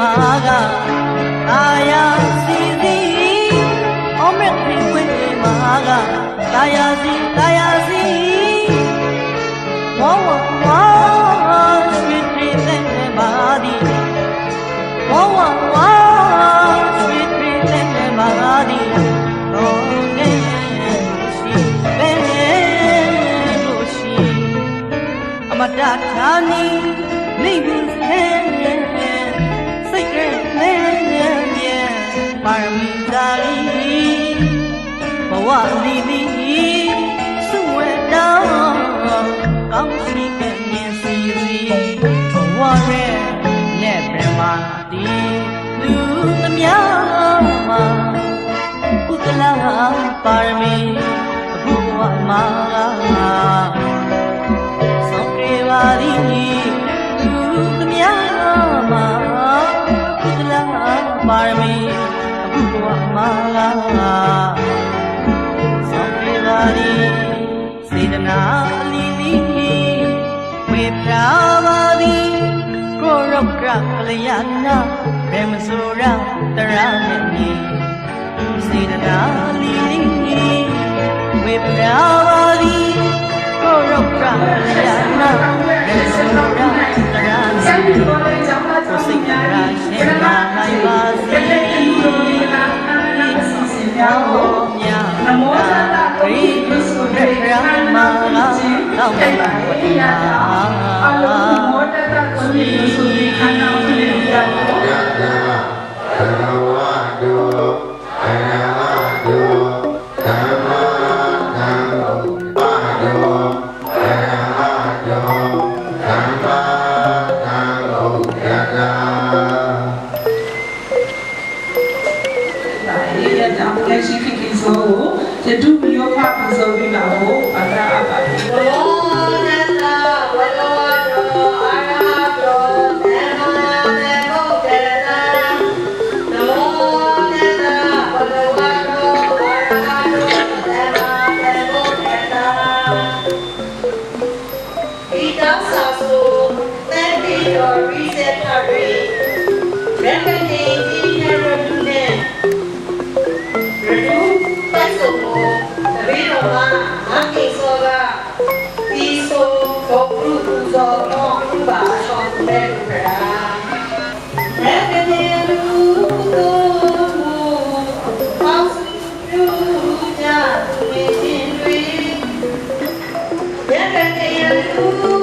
maga taya sidi omre kwe maga taya si taya si wo oh, wo oh, wo oh, sweet priten badi wo wo wo sweet priten badi Amadakani ဝလီလီစုဝဲတောင်းကောင်းရှိကမြင်စီစီဘဝရဲ့နဲ့ပြမတီလူသမျှမှာကုသလပါရမီဘုရားမှာဆောင်ကြပါသည်သူသမျှမှာကုသလပါရမီအခုဘဝမှာဆောင်ကြပါ သည်စေတနာလီလီဝေပြာပါသည်ကိုရောက်ကကလျာဏဘယ်မဆိုရတရနဲ့မြေစေတနာလီလီဝေပြာပါသည်ကိုရောက်ကလျာဏဘယ်ဆိုရတရနဲ့မြေကိုစိတ်ကြရာရှင်လာနိုင်ပါစေ တော့ပါဝိညာအလုံးမောတ Thank you. ဆက်နိုင်စေ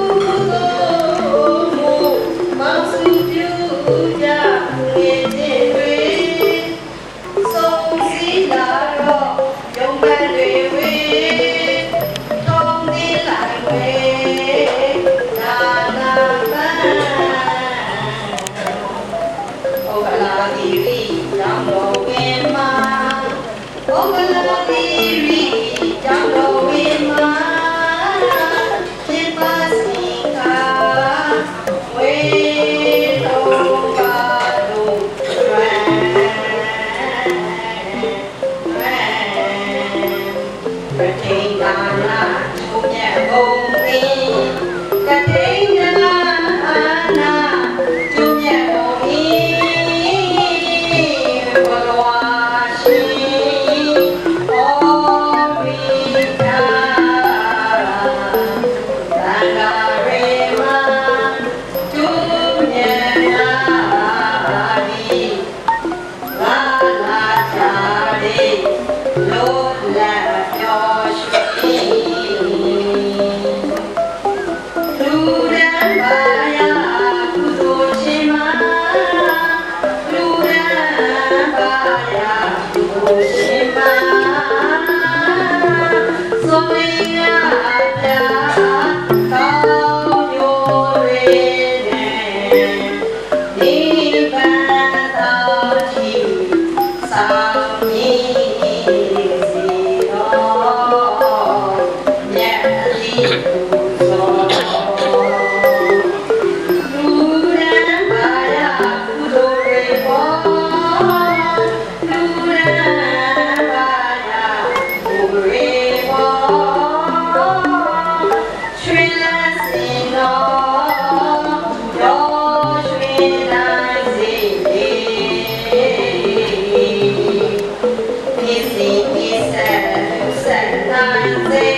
music is a certain thing.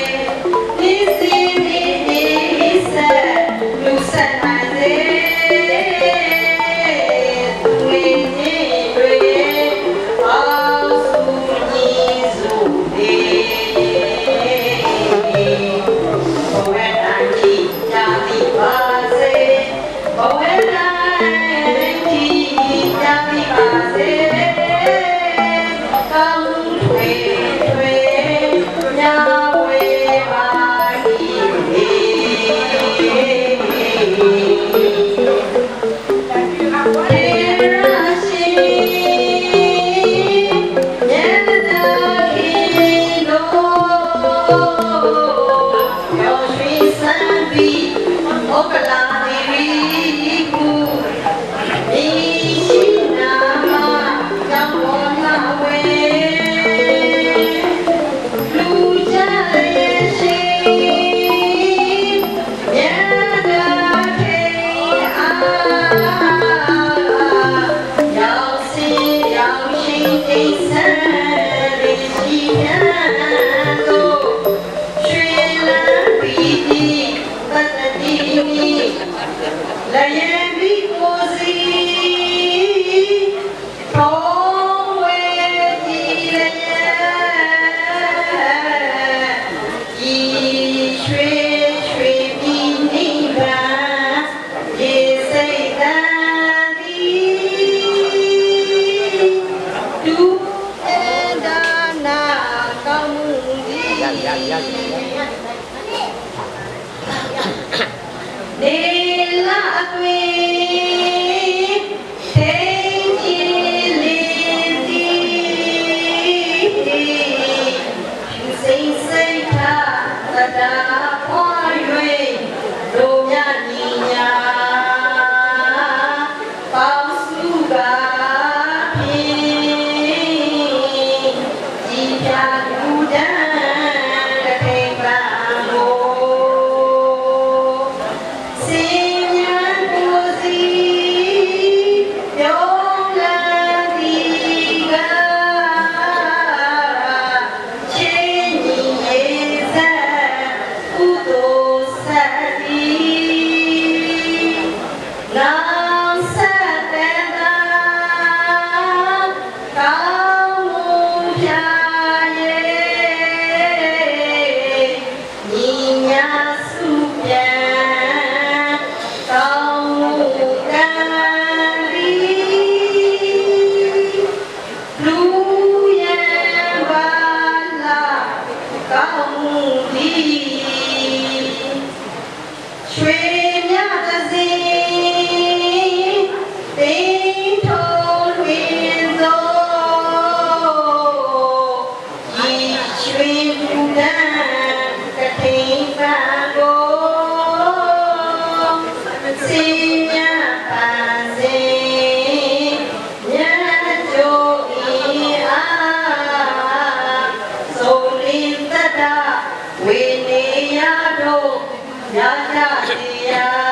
Yeah.